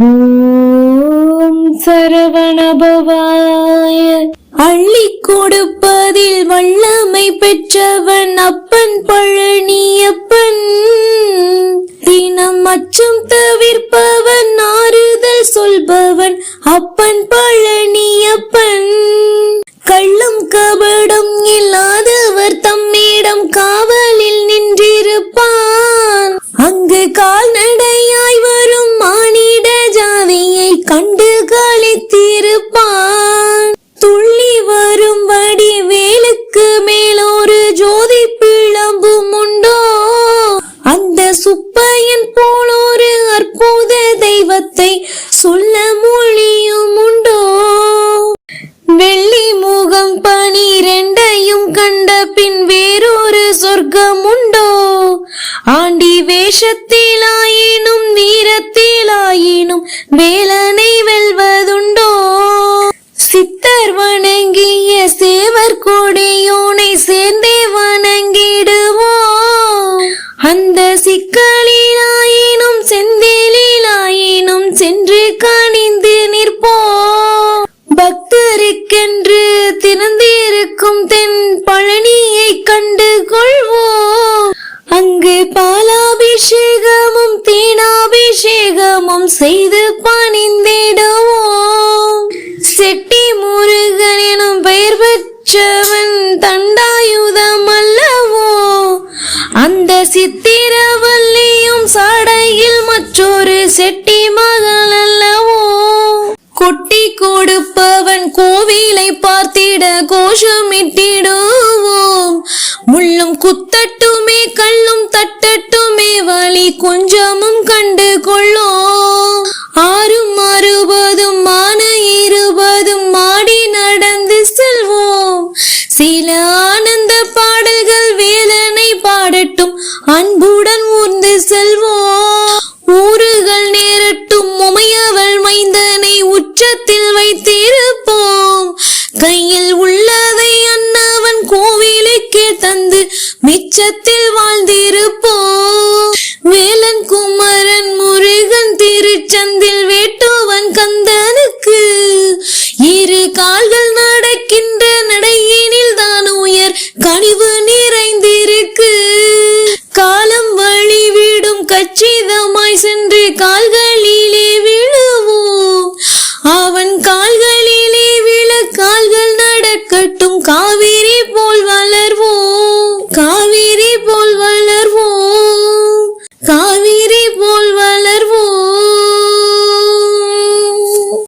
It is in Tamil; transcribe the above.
ஓம் சரவணபவாய. அள்ளி கொடுப்பதில் வல்லமை பெற்றவன் அப்பன் பழனியப்பன். தினம் அச்சம் தவிர்ப்பவன் ஆறுதல் சொல்பவன் அப்பன் பழனியப்பன். கள்ளம் கபடம் இல்லாதவர் சொல்ல மொழியும் உண்டோ? வெள்ளி முகம் பனிரெண்டையும் கண்ட பின் வேறொரு சொர்க்கம் உண்டோ? ஆண்டி வேஷத்திலாயினும் வீரத்திலாயினும் வேலனை வெல்வதுண்டோ? சித்தர் வணங்கிய சேவர் கொடியோனை சேர்ந்தே வணங்கிடுவோ அந்த சிக்க சென்று கணிந்து நிற்போம். பக்தருக்கென்று திறந்திருக்கும் தென் பழனியை கண்டு கொள்வோம். அங்கு பாலாபிஷேகமும் தேனாபிஷேகமும் செய்து பணிந்திடுவோம். செட்டி முருகன் எனும் பெயர் பெற்றவன் தண்டாயுதம் அல்லவோ? அந்த சித்திரவல்லியும் சாட செட்டி மகள் அல்லவோ? கொட்டி கொடுப்பவன் கோவிலை பார்த்திட கோஷமிட்டிடுவோம். முள்ளும் குத்தட்டுமே கல்லும் தட்டட்டுமே வழி கொஞ்சமும் கண்டு கொள்ளோம். உச்சத்தில் வைத்திருப்போம். கையில் உள்ளதை அண்ணாவன் கோவிலுக்கே தந்து மிச்சத்தில் வாழ்ந்திருப்போம். Velan Kumaran how many people